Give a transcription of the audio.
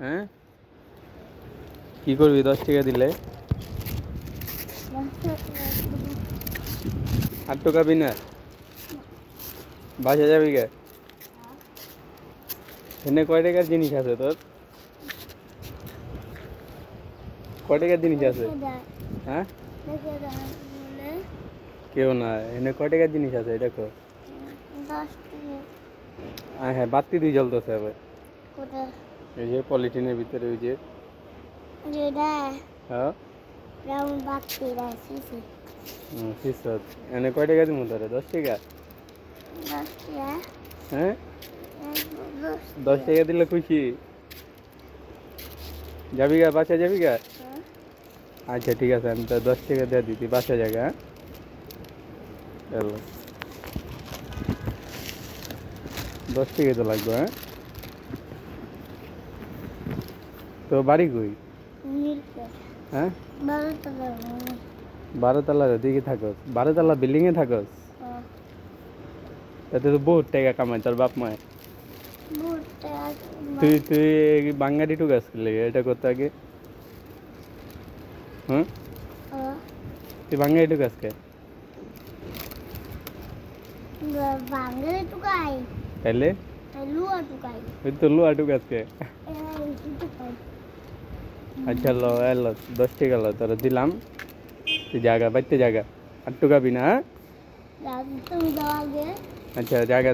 হ্যাঁ? কি করবি দশ টাকা দিলে? আর টাকা না? বাসা যাবি গে এখানে কয় টাকার জিনিস আছে তোর? কয় টাকার জিনিস আছে? হ্যাঁ? কেউ না এখানে কয় টাকার জিনিস আছে দেখো হ্যাঁ হ্যাঁ বাতি দিয়ে জ্বলতেছে আবার এই যে পলিথিনের ভিতরে ওই যে হ্যাঁ? এনে কয় টাকা দিব তোরে দশ টাকা হ্যাঁ? দশ। টাকা দিলে খুশি? যাবি গা বাসা যাবি গা? আচ্ছা ঠিক আছে আমি তো দশ টাকা দিয়ে দিতি বাসা জায়গা হ্যাঁ? দশ টাকা তো লাগবে হ্যাঁ? তো বাড়ি কই? হ্যাঁ? বারোতলার দিকে থাকস। বারোতলা বিল্ডিংয়ে থাকস? তাতে তো বহুত টাকা কামাই তোর বাপ মায় তুই তুই বাঙালি টুক আসলে এটা করতে আগে? হুম? তুই বাঙালি টুক আজকে বাঙালি টুকাই তাইলে? লুয়া টুকাই তুই তো লুয়া টুক আজকে টুকাই আচ্ছা লো এলো দশ টাকা লো তোর দিলাম। তুই জায়গা বাড়তে জায়গা আর টুকাবি না হ্যাঁ? আচ্ছা জায়গা